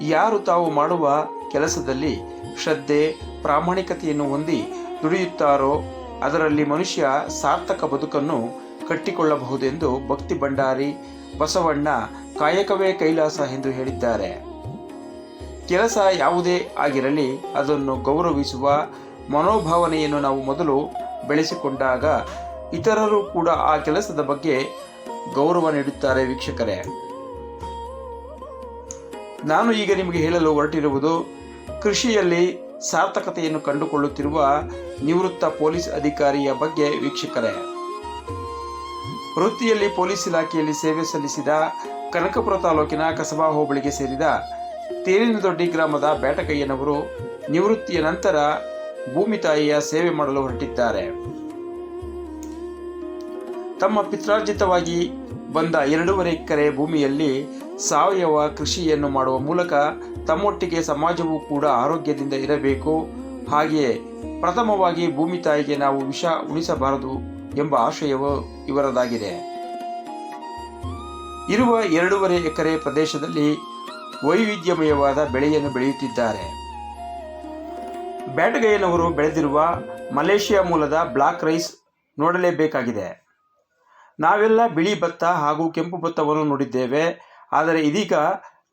ಯಾರು ತಾವು ಮಾಡುವ ಕೆಲಸದಲ್ಲಿ ಶ್ರದ್ಧೆ, ಪ್ರಾಮಾಣಿಕತೆಯನ್ನು ಹೊಂದಿ ದುಡಿಯುತ್ತಾರೋ ಅದರಲ್ಲಿ ಮನುಷ್ಯ ಸಾರ್ಥಕ ಬದುಕನ್ನು ಕಟ್ಟಿಕೊಳ್ಳಬಹುದೆಂದು ಭಕ್ತಿ ಭಂಡಾರಿ ಬಸವಣ್ಣ ಕಾಯಕವೇ ಕೈಲಾಸ ಎಂದು ಹೇಳಿದ್ದಾರೆ. ಕೆಲಸ ಯಾವುದೇ ಆಗಿರಲಿ, ಅದನ್ನು ಗೌರವಿಸುವ ಮನೋಭಾವನೆಯನ್ನು ನಾವು ಮೊದಲು ಬೆಳೆಸಿಕೊಂಡಾಗ ಇತರರು ಕೂಡ ಆ ಕೆಲಸದ ಬಗ್ಗೆ ಗೌರವ ನೀಡುತ್ತಾರೆ ವೀಕ್ಷಕರೇ. ನಾನು ಈಗ ನಿಮಗೆ ಹೇಳಲು ಹೊರಟಿರುವುದು ಕೃಷಿಯಲ್ಲಿ ಸಾರ್ಥಕತೆಯನ್ನು ಕಂಡುಕೊಳ್ಳುತ್ತಿರುವ ನಿವೃತ್ತ ಪೊಲೀಸ್ ಅಧಿಕಾರಿಯ ಬಗ್ಗೆ ವೀಕ್ಷಕರೇ. ವೃತ್ತಿಯಲ್ಲಿ ಪೊಲೀಸ್ ಇಲಾಖೆಯಲ್ಲಿ ಸೇವೆ ಸಲ್ಲಿಸಿದ ಕನಕಪುರ ತಾಲೂಕಿನ ಕಸಬಾ ಹೋಬಳಿಗೆ ಸೇರಿದ ತೇರಿನದೊಡ್ಡಿ ಗ್ರಾಮದ ಬೇಟಕಯ್ಯನವರು ನಿವೃತ್ತಿಯ ನಂತರ ಭೂಮಿ ತಾಯಿಯ ಸೇವೆ ಮಾಡಲು ಹೊರಟಿದ್ದಾರೆ. ತಮ್ಮ ಪಿತ್ರಾರ್ಜಿತವಾಗಿ ಬಂದ ಎರಡೂವರೆ ಎಕರೆ ಭೂಮಿಯಲ್ಲಿ ಸಾವಯವ ಕೃಷಿಯನ್ನು ಮಾಡುವ ಮೂಲಕ ತಮ್ಮೊಟ್ಟಿಗೆ ಸಮಾಜವೂ ಕೂಡ ಆರೋಗ್ಯದಿಂದ ಇರಬೇಕು. ಹಾಗೆಯೇ ಪ್ರಥಮವಾಗಿ ಭೂಮಿ ತಾಯಿಗೆ ನಾವು ವಿಷ ಉಣಿಸಬಾರದು ಎಂಬ ಆಶಯವು ಇವರದಾಗಿದೆ. ಇರುವ ಎರಡೂವರೆ ಎಕರೆ ಪ್ರದೇಶದಲ್ಲಿ ವೈವಿಧ್ಯಮಯವಾದ ಬೆಳೆಯನ್ನು ಬೆಳೆಯುತ್ತಿದ್ದಾರೆ. ಬ್ಯಾಟಗಯ್ಯನವರು ಬೆಳೆದಿರುವ ಮಲೇಷಿಯಾ ಮೂಲದ ಬ್ಲಾಕ್ ರೈಸ್ ನೋಡಲೇಬೇಕಾಗಿದೆ. ನಾವೆಲ್ಲ ಬಿಳಿ ಭತ್ತ ಹಾಗೂ ಕೆಂಪು ಭತ್ತವನ್ನು ನೋಡಿದ್ದೇವೆ. ಆದರೆ ಇದೀಗ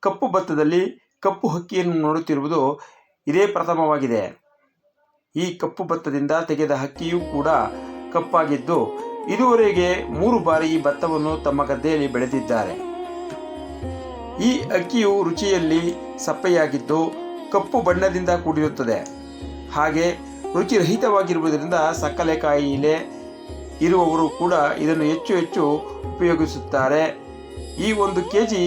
ಕಪ್ಪು ಭತ್ತದಲ್ಲಿ ಕಪ್ಪು ಹಕ್ಕಿಯನ್ನು ನೋಡುತ್ತಿರುವುದು ಇದೇ ಪ್ರಥಮವಾಗಿದೆ. ಈ ಕಪ್ಪು ಭತ್ತದಿಂದ ತೆಗೆದ ಹಕ್ಕಿಯೂ ಕೂಡ ಕಪ್ಪಾಗಿದ್ದು, ಇದುವರೆಗೆ ಮೂರು ಬಾರಿ ಈ ಭತ್ತವನ್ನು ತಮ್ಮ ಗದ್ದೆಯಲ್ಲಿ ಬೆಳೆದಿದ್ದಾರೆ. ಈ ಅಕ್ಕಿಯು ರುಚಿಯಲ್ಲಿ ಸಪ್ಪೆಯಾಗಿದ್ದು, ಕಪ್ಪು ಬಣ್ಣದಿಂದ ಕೂಡಿರುತ್ತದೆ. ಹಾಗೆ ರುಚಿರಹಿತವಾಗಿರುವುದರಿಂದ ಸಕ್ಕಲೆ ಕಾಯಿಲೆ ಇರುವವರು ಕೂಡ ಇದನ್ನು ಹೆಚ್ಚು ಹೆಚ್ಚು ಉಪಯೋಗಿಸುತ್ತಾರೆ. ಈ ಒಂದು ಕೆ ಜಿ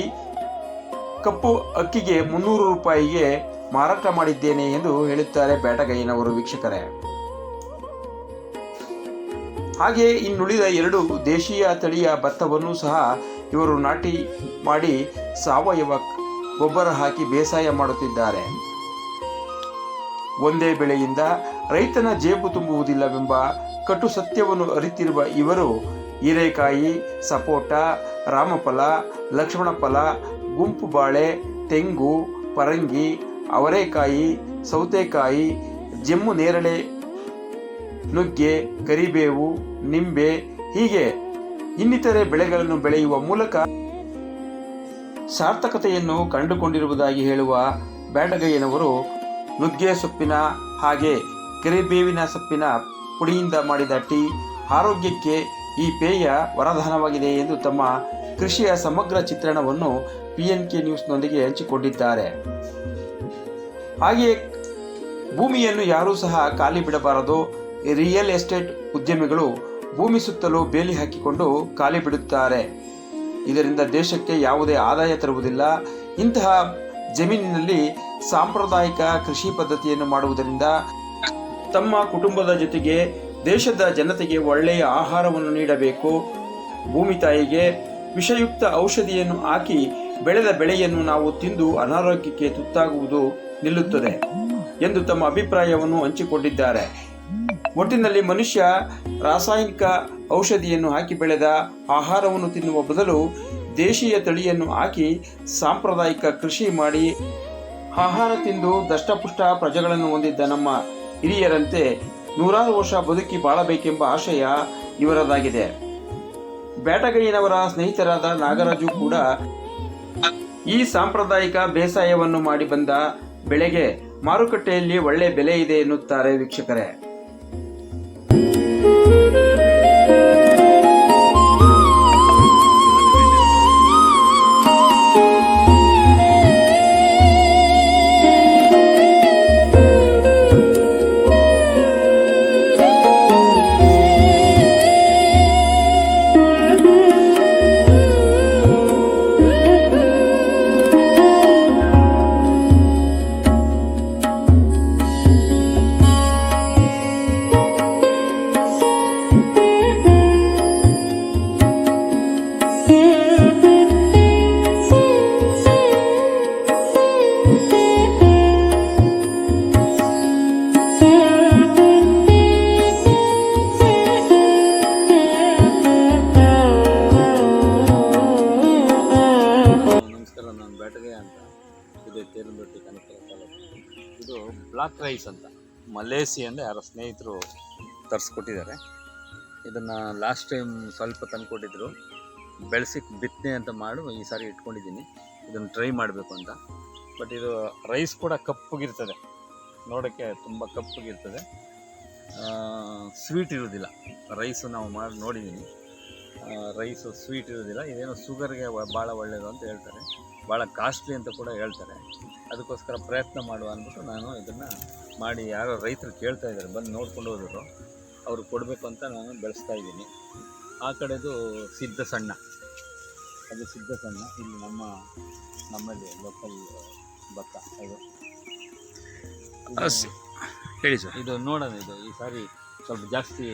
ಕಪ್ಪು ಅಕ್ಕಿಗೆ ಮುನ್ನೂರು ರೂಪಾಯಿಗೆ ಮಾರಾಟ ಮಾಡಿದ್ದೇನೆ ಎಂದು ಹೇಳುತ್ತಾರೆ ಬ್ಯಾಟಗೈನವರು ವೀಕ್ಷಕರೇ. ಹಾಗೆ ಇನ್ನುಳಿದ ಎರಡು ದೇಶೀಯ ತಳಿಯ ಭತ್ತವನ್ನು ಸಹ ಇವರು ನಾಟಿ ಮಾಡಿ ಸಾವಯವ ಗೊಬ್ಬರ ಹಾಕಿ ಬೇಸಾಯ ಮಾಡುತ್ತಿದ್ದಾರೆ. ಒಂದೇ ಬೆಳೆಯಿಂದ ರೈತನ ಜೇಬು ತುಂಬುವುದಿಲ್ಲವೆಂಬ ಕಟು ಸತ್ಯವನ್ನು ಅರಿತಿರುವ ಇವರು ಹೀರೆಕಾಯಿ, ಸಪೋಟ ರಾಮಫಲ ಲಕ್ಷ್ಮಣ ಫಲ ಗುಂಪು ಬಾಳೆ, ತೆಂಗು, ಪರಂಗಿ, ಅವರೆಕಾಯಿ, ಸೌತೆಕಾಯಿ, ಜಮ್ಮು ನೇರಳೆ, ನುಗ್ಗೆ, ಕರಿಬೇವು, ನಿಂಬೆ ಹೀಗೆ ಇನ್ನಿತರೆ ಬೆಳೆಗಳನ್ನು ಬೆಳೆಯುವ ಮೂಲಕ ಸಾರ್ಥಕತೆಯನ್ನು ಕಂಡುಕೊಂಡಿರುವುದಾಗಿ ಹೇಳುವ ಬ್ಯಾಟಗಯ್ಯನವರು ನುಗ್ಗೆ ಸೊಪ್ಪಿನ ಹಾಗೆ ಕರಿಬೇವಿನ ಸೊಪ್ಪಿನ ಪುಡಿಯಿಂದ ಮಾಡಿದ ಟೀ ಆರೋಗ್ಯಕ್ಕೆ ಈ ಪೇಯ ವರದಾನವಾಗಿದೆ ಎಂದು ತಮ್ಮ ಕೃಷಿಯ ಸಮಗ್ರ ಚಿತ್ರಣವನ್ನು ಪಿ ಎನ್ ಕೆ ನ್ಯೂಸ್ನೊಂದಿಗೆ ಹಂಚಿಕೊಂಡಿದ್ದಾರೆ. ಹಾಗೆಯೇ ಭೂಮಿಯನ್ನು ಯಾರೂ ಸಹ ಖಾಲಿ ಬಿಡಬಾರದು. ರಿಯಲ್ ಎಸ್ಟೇಟ್ ಉದ್ಯಮಿಗಳು ಭೂಮಿ ಸುತ್ತಲೂ ಬೇಲಿ ಹಾಕಿಕೊಂಡು ಖಾಲಿ ಬಿಡುತ್ತಾರೆ. ಇದರಿಂದ ದೇಶಕ್ಕೆ ಯಾವುದೇ ಆದಾಯ ತರುವುದಿಲ್ಲ. ಇಂತಹ ಜಮೀನಿನಲ್ಲಿ ಸಾಂಪ್ರದಾಯಿಕ ಕೃಷಿ ಪದ್ಧತಿಯನ್ನು ಮಾಡುವುದರಿಂದ ತಮ್ಮ ಕುಟುಂಬದ ಜೊತೆಗೆ ದೇಶದ ಜನತೆಗೆ ಒಳ್ಳೆಯ ಆಹಾರವನ್ನು ನೀಡಬೇಕು. ಭೂಮಿ ತಾಯಿಗೆ ವಿಷಯುಕ್ತ ಔಷಧಿಯನ್ನು ಹಾಕಿ ಬೆಳೆದ ಬೆಳೆಯನ್ನು ನಾವು ತಿಂದು ಅನಾರೋಗ್ಯಕ್ಕೆ ತುತ್ತಾಗುವುದು ನಿಲ್ಲುತ್ತದೆ ಎಂದು ತಮ್ಮ ಅಭಿಪ್ರಾಯವನ್ನು ಹಂಚಿಕೊಂಡಿದ್ದಾರೆ. ಒಟ್ಟಿನಲ್ಲಿ ಮನುಷ್ಯ ರಾಸಾಯನಿಕ ಔಷಧಿಯನ್ನು ಹಾಕಿ ಬೆಳೆದ ಆಹಾರವನ್ನು ತಿನ್ನುವ ಬದಲು ದೇಶೀಯ ತಳಿಯನ್ನು ಹಾಕಿ ಸಾಂಪ್ರದಾಯಿಕ ಕೃಷಿ ಮಾಡಿ ಆಹಾರ ತಿಂದು ದಷ್ಟಪುಷ್ಟ ಪ್ರಜೆಗಳನ್ನು ಹೊಂದಿದ್ದ ನಮ್ಮ ಹಿರಿಯರಂತೆ ನೂರಾರು ವರ್ಷ ಬದುಕಿ ಬಾಳಬೇಕೆಂಬ ಆಶಯ ಇವರದಾಗಿದೆ. ಬೇಟಗಯ್ಯನವರ ಸ್ನೇಹಿತರಾದ ನಾಗರಾಜು ಕೂಡ ಈ ಸಾಂಪ್ರದಾಯಿಕ ಬೇಸಾಯವನ್ನು ಮಾಡಿ ಬಂದ ಬೆಳೆಗೆ ಮಾರುಕಟ್ಟೆಯಲ್ಲಿ ಒಳ್ಳೆ ಬೆಲೆ ಇದೆ ಎನ್ನುತ್ತಾರೆ ವೀಕ್ಷಕರೇ. ರೈಸ್ ಅಂತ. ಮಲೇಸಿಯಿಂದ ಯಾರೋ ಸ್ನೇಹಿತರು ತರಿಸ್ಕೊಟ್ಟಿದ್ದಾರೆ. ಇದನ್ನು ಲಾಸ್ಟ್ ಟೈಮ್ ಸ್ವಲ್ಪ ತಂದುಕೊಟ್ಟಿದ್ರು. ಬೆಳೆಸಿ ಬಿತ್ತನೆ ಅಂತ ಮಾಡು, ಈ ಸಾರಿ ಇಟ್ಕೊಂಡಿದ್ದೀನಿ. ಇದನ್ನು ಟ್ರೈ ಮಾಡಬೇಕು ಅಂತ. ಬಟ್ ಇದು ರೈಸ್ ಕೂಡ ಕಪ್ಪಗಿರ್ತದೆ. ನೋಡೋಕ್ಕೆ ತುಂಬ ಕಪ್ಪಗಿರ್ತದೆ. ಸ್ವೀಟ್ ಇರೋದಿಲ್ಲ. ರೈಸು ನಾವು ಮಾಡಿ ನೋಡಿದ್ದೀನಿ ರೈಸು ಸ್ವೀಟ್ ಇರೋದಿಲ್ಲ ಇದೇನೋ ಶುಗರ್ಗೆ ಭಾಳ ಒಳ್ಳೆಯದು ಅಂತ ಹೇಳ್ತಾರೆ. ಭಾಳ ಕಾಸ್ಟ್ಲಿ ಅಂತ ಕೂಡ ಹೇಳ್ತಾರೆ. ಅದಕ್ಕೋಸ್ಕರ ಪ್ರಯತ್ನ ಮಾಡುವ ಅಂದ್ಬಿಟ್ಟು ನಾನು ಇದನ್ನು ಮಾಡಿ ಯಾರೋ ರೈತರು ಕೇಳ್ತಾ ಇದ್ದಾರೆ ಬಂದು ನೋಡ್ಕೊಂಡು ಹೋದರು. ಅವ್ರು ಕೊಡಬೇಕು ಅಂತ ನಾನು ಬೆಳೆಸ್ತಾ ಇದ್ದೀನಿ. ಆ ಕಡೆದು ಸಿದ್ಧ ಸಣ್ಣ ಅದು ಸಿದ್ಧ ಸಣ್ಣ ಇಲ್ಲಿ ನಮ್ಮ ನಮ್ಮಲ್ಲಿ ಲೋಕಲ್ ಭತ್ತ ಇದು ಹೇಳಿ ಸರ್. ಇದು ನೋಡೋಣ ಇದು ಈ ಸಾರಿ ಸ್ವಲ್ಪ ಜಾಸ್ತಿ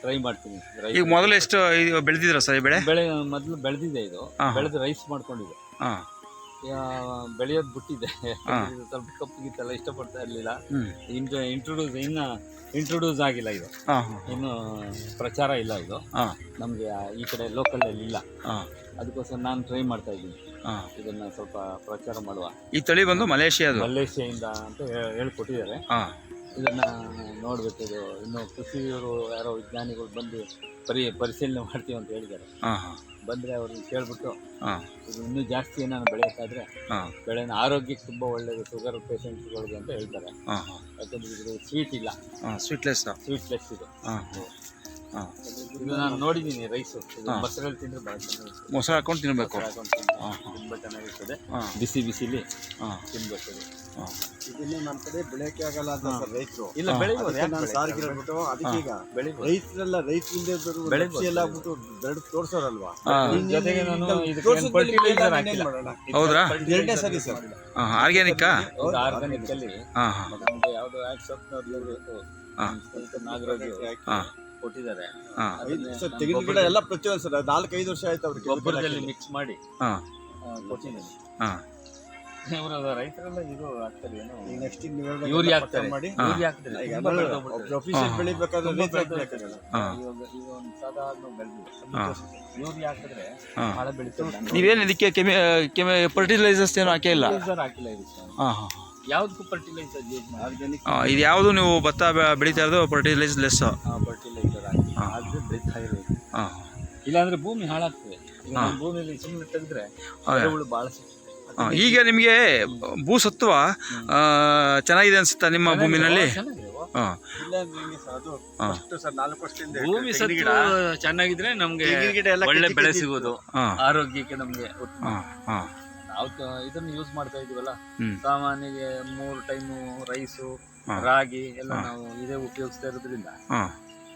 ಟ್ರೈ ಮಾಡ್ತೀನಿ ಈಗ ಮೊದಲು ಎಷ್ಟು ಇದು ಬೆಳೆದಿದ್ರ ಸರ್ ಈ ಬೆಳೆ? ಬೆಳೆ ಮೊದಲು ಬೆಳೆದಿದೆ ಇದು. ಹಾ. ಬೆಳೆದು ರೈಸ್ ಮಾಡ್ಕೊಂಡಿದೆ. ಹಾಂ. ಬೆಳೆಯೋದು ಬಿಟ್ಟಿದೆ. ಸ್ವಲ್ಪ ಇದು ಸ್ವಲ್ಪ ಕಪ್ಪಿಗಿತ್ತೆಲ್ಲ ಇಷ್ಟಪಡ್ತಾ ಇರಲಿಲ್ಲ. ಹ್ಞೂ ಇಂಟ್ರ ಇಂಟ್ರೊಡ್ಯೂಸ್ ಇನ್ನು ಇಂಟ್ರೊಡ್ಯೂಸ್ ಆಗಿಲ್ಲ ಇದು. ಹಾಂ ಹಾಂ ಇನ್ನು ಪ್ರಚಾರ ಇಲ್ಲ ಇದು. ಹಾಂ. ನಮಗೆ ಈ ಕಡೆ ಲೋಕಲಲ್ಲಿ ಇಲ್ಲ. ಹಾಂ. ಅದಕ್ಕೋಸ್ಕರ ನಾನು ಟ್ರೈ ಮಾಡ್ತಾ ಇದ್ದೀನಿ. ಇದನ್ನ ಇದನ್ನು ಸ್ವಲ್ಪ ಪ್ರಚಾರ ಮಾಡುವ. ಈ ತಳಿ ಬಂದು ಮಲೇಷಿಯಾದು ಇಂದ ಅಂತ ಹೇಳ್ಕೊಟ್ಟಿದ್ದಾರೆ. ಹಾಂ. ಇದನ್ನು ನೋಡ್ಬೇಕು ಇದು ಇನ್ನು ಕೃಷಿಯವರು ಯಾರೋ ವಿಜ್ಞಾನಿಗಳು ಬಂದು ಪರಿ ಪರಿಶೀಲನೆ ಮಾಡ್ತೀವಿ ಅಂತ ಹೇಳಿದ್ದಾರೆ. ಬಂದರೆ ಅವ್ರನ್ನ ಕೇಳ್ಬಿಟ್ಟು ಇದು ಇನ್ನೂ ಜಾಸ್ತಿ ಏನಾದ್ರು ಬೆಳೆಯೋಕ್ಕಾದ್ರೆ ಬೆಳೆನ ಆರೋಗ್ಯಕ್ಕೆ ತುಂಬ ಒಳ್ಳೆಯದು ಶುಗರ್ ಪೇಷಂಟ್ಸ್ಗಳಿಗೆ ಅಂತ ಹೇಳ್ತಾರೆ. ಯಾಕಂದ್ರೆ ಇದು ಸ್ವೀಟ್ ಇಲ್ಲ. ಸ್ವೀಟ್ಲೆಸ್ ಸ್ವೀಟ್ಲೆಸ್ ಸ್ವೀಟ್ ಲೆಸ್ ಇದು ಹಾಂ. ಇದು ನಾನು ನೋಡಿದ್ದೀನಿ ರೈಸು. ಮೊಸರಲ್ಲಿ ತಿಂದರೆ ಭಾಳ ಚೆನ್ನಾಗಿರ್ತದೆ ಮೊಸರು ಹಾಕೊಂಡು ತಿನ್ನಬೇಕು ಹಾಕೊಂಡು. ತುಂಬ ಚೆನ್ನಾಗಿರ್ತದೆ. ಹಾಂ. ಬಿಸಿ ಬಿಸಿಲಿ ಹಾಂ. ತಿನ್ಬೇಕು. ಹಾಂ. ಇದನ್ನು ನಮ್ಮ ಕಡೆ ಬೆಳೆಯಕ್ಕೆ ಆಗಲ್ಲ ಅಂತ ರೈತರು. ಇಲ್ಲ ಹಾ. ಬೆಳಿಬೋದು ನಾನು? ಸಾರಿಗೆ ಹೇಳ್ಬಿಟ್ಟು ಅದಕ್ಕೆ ಈಗ ರೈತರೆಲ್ಲ ರೈತರಿಂದ ಬೆಳೆಸಿ ಎಲ್ಲ ಆಗ್ಬಿಟ್ಟು ಬೆಳೆದು ತೋರ್ಸೋರಲ್ವಾ? ಜೊತೆಗೆ ನಾನು ಇದು ಇದಕ್ಕೆ ಹಾಕಿಲ್ಲ. fertilizer ಎರಡನೇ ಸರಿ ಸರ್. ಹಾಂ ಆರ್ಗ್ಯಾನಿಕ್ಕಾ ಹಾಂ ಹಾಂ. ಯಾವ್ದು. ನಾಗರಾಜು. ಹಾಂ. ಕೊಟ್ಟಿದ್ದಾರೆ. ಹಾಂ. ಸರ್ ನಾನು ತೆಂಗಿನ ಗಿಡ ಗೊಬ್ಬರದಲ್ಲಿ- ಎಲ್ಲ ಪ್ರತಿಯೊಂದು ಸರ್ ನಾಲ್ಕೈದು ವರ್ಷ ಆಯ್ತು ಅವ್ರಿಗೆ ಗೊಬ್ಬರದಲ್ಲಿ ಮಿಕ್ಸ್ ಮಾಡಿ ಹಾಂ. ಆ, ಕೊಟ್ಟಿದ್ದೀನಿ. ಹಾಂ. ಇವರು ರೈತರೆಲ್ಲ ಇದು ಹಾಕ್ತಾರೆ ಏನೋ. ಈಗ ನೆಕ್ಸ್ಟ್ ಯೂರಿಯಾ ಹಾಕ್ತಾರೆ? ಮಾಡಿ ಹಾಕ್ತಾರೆ ಈಗ. ಪ್ರೊಫೆಷನ್. ಬೆಳಿಬೇಕಾದ್ರೆ ತುಂಬಾ ಹಾಕ್ಬೇಕಾಗಲ್ಲ. ಇವಾಗ ಈಗ ಒಂದು ಸಾಧಾರಣ ಬೆಳೆದಿದೆ ಹಾ. ಯೂರಿಯಾ ಹಾಕಿದ್ರೆ ಭಾಳ ನೀವೇನು ಇದಕ್ಕೆ ಕೆಮಿ ಕೆಮಿ ಫರ್ಟಿಲೈಸರ್ಸ್ ಏನು ಹಾಕೇ ಇಲ್ಲ ಹಾಕಿಲ್ಲ ಇದಕ್ಕೆ ಹಾಂ ಹಾಂ. ಯಾವ್ದಕ್ಕೂ ಫರ್ಟಿಲೈಸರ್ ಯೂಸ್ ಮಾಡಿ ಆರ್ಗ್ಯಾನಿಕ್ ಇದು ಯಾವುದು ನೀವು ಭತ್ತ ಬೆ- ಬೆಳೀತಾ ಇರೋದು? ಫರ್ಟಿಲೈಸ್ ಲೆಸ್ ಫರ್ಟಿಲೈಸರ್ ಹಾಕಿ. ಹಾ. ಆದ್ರೆ ಬೆಳೀತಾ ಇರೋದು ಹಾಂ. ಇಲ್ಲಾಂದ್ರೆ ಭೂಮಿ ಹಾಳಾಗ್ತದೆ. ಈಗ ಹಾ. ನಮ್ಮ ಭೂಮಿಯಲ್ಲಿ ಸುಮ್ಮನೆ ತೆಗೆದ್ರೆ ಹೌದಾ? ಎರೆಹುಳು ಭಾಳ ಸಿಗ್ತದೆ. ಹಾಂ ಈಗ ನಿಮಗೆ ಭೂಸತ್ವ ಆ, ಚೆನ್ನಾಗಿದೆ ಅನ್ಸುತ್ತಾ ನಿಮ್ಮ ಭೂಮಿನಲ್ಲಿ? ಚೆನ್ನಾಗಿದೆ. ಹಾಂ. ಇಲ್ಲ ಅಂದ್ರೆ ಹೆಂಗೆ ಸರ್ ಅದು ಹಾ. ಫಸ್ಟ್ ಸರ್ ನಾಲ್ಕು ವರ್ಷದಿಂದ ಭೂಮಿ ಸತ್ತು ಚೆನ್ನಾಗಿದ್ರೆ ನಮ್ಗೆ ತೆಂಗಿನ ಗಿಡ ಎಲ್ಲ ಒಳ್ಳೆ ಬೆಳೆ ಸಿಗೋದು ಹಾಂ. ಆರೋಗ್ಯಕ್ಕೆ ನಮ್ಗೆ ಉತ್ತಮ ಹಾಂ ಹಾಂ. ಇದನ್ನ ಯೂಸ್ ಮಾಡ್ತಾ ಇದೀವಲ್ಲ ಸಾಮಾನ್ಯ ಸಾಮಾನ್ಯಗೆ ಮೂರು ಟೈಮು ರೈಸು ಹಾ. ರಾಗಿ ಎಲ್ಲ ನಾವು ಇದೇ ಉಪಯೋಗಿಸ್ತಾ ಇರೋದ್ರಿಂದ ಹಾಂ.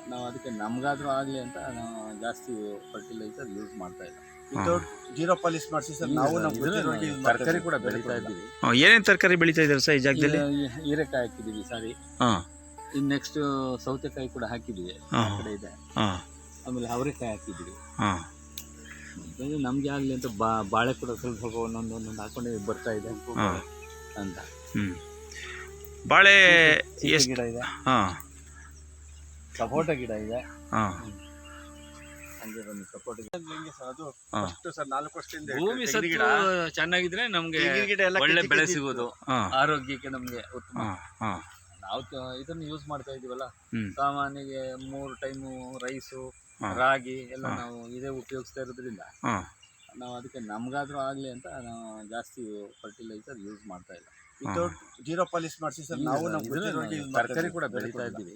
ನಾವು ಅದಕ್ಕೆ ನಮ್ಗಾದ್ರೂ ಆಗ್ಲಿ ಅಂತ ನಾವು ಜಾಸ್ತಿ ಫರ್ಟಿಲೈಸರ್ ಯೂಸ್ ಮಾಡ್ತಾ ಇಲ್ಲ. ವಿತೌಟ್ ಜೀರೋ ಪಾಲಿಶ್ ಮಾಡಿಸಿ ಸರ್ ನಾವು ನಮ್ಮ ಇದನ್ನ ಗೊತ್ತಿರೋರ್ಗೆ use ತರಕಾರಿ ಕೂಡ. ಬೆಳೀತಾ ಇದ್ದೀವಿ. ಹಾಂ ಏನೇನು ತರಕಾರಿ ಬೆಳೀತಾ ಇದ್ದಾರೆ ಸರ್ ಈ ಜಾಗದಲ್ಲಿ? ಈಗ ಈ- ಹೀರೆಕಾಯಿ ಹಾಕಿದೀವಿ ಸಾರಿ. ಇನ್ ನೆಕ್ಸ್ಟ್ ಸೌತೆಕಾಯಿ ಕೂಡ ಹಾಕಿದೀವಿ ಆ ಹಾಂ. ಕಡೆ ಇದೆ. ಹಾಂ. ಆಮೇಲೆ ಅವರೆಕಾಯಿ ಹಾಕಿದೀವಿ ಹಾಂ. ನಮ್ಗೆ ಆಗ್ಲಿ ಅಂತ ಬಾ ಬಾಳೆ ಕೂಡ ಸ್ವಲ್ಪ ಸ್ವಲ್ಪ ಒಂದೊಂದು ಒಂದೊಂದು ಹಾಕೊಂಡು ಬರ್ತಾ ಇದೆ. ಅಂತ. ಹ್ಞೂ ಬಾಳೆ ಎಷ್ಟು ಗಿಡ ಇದೆ. ಹಾಂ. ಸಪೋಟ ಗಿಡ ಇದೆ. ಹಾಂ. ಹಂಗೆ ಬನ್ನಿ ಸಪೋಟ ಗಿಡ. ಹೆಂಗೆ ಸರ್ ಅದು ಹಾ. ಫಸ್ಟ್ ಸರ್ ನಾಲ್ಕು ವರ್ಷದಿಂದ ಭೂಮಿ ಗಿಡ. ಚೆನ್ನಾಗಿದ್ರೆ ನಮ್ಗೆ ಗಿಡ ಎಲ್ಲ ಒಳ್ಳೆ ಬೆಳೆ ಸಿಗೋದು. ಆರೋಗ್ಯಕ್ಕೆ ನಮ್ಗೆ ಉತ್ತಮ. ನಾವು ಇದನ್ನ ಯೂಸ್ ಮಾಡ್ತಾ ಇದೀವಲ್ಲ? ಸಾಮಾನಿಗೆ ಸಾಮಾನ್ಯಗೆ ಮೂರು ಟೈಮು ರೈಸು. ರಾಗಿ ಎಲ್ಲ ನಾವು ಇದೇ ಉಪಯೋಗಿಸ್ತಾ ಇರೋದ್ರಿಂದ ನಾವು ಅದಕ್ಕೆ ನಮ್ಗಾದ್ರೂ ಆಗ್ಲಿ ಅಂತ ನಾವು ಜಾಸ್ತಿ ಫರ್ಟಿಲೈಸರ್ ಯೂಸ್ ಮಾಡ್ತಾ ಇಲ್ಲ. ವಿತೌಟ್ ಜೀರೋ ಪಾಲಿಶ್ ಮಾಡಿಸಿ ಸರ್ ನಾವು ನಮ್ಮ ತರಕಾರಿ ಕೂಡ ಬೆಳೀತಾ ಇದ್ದೀವಿ.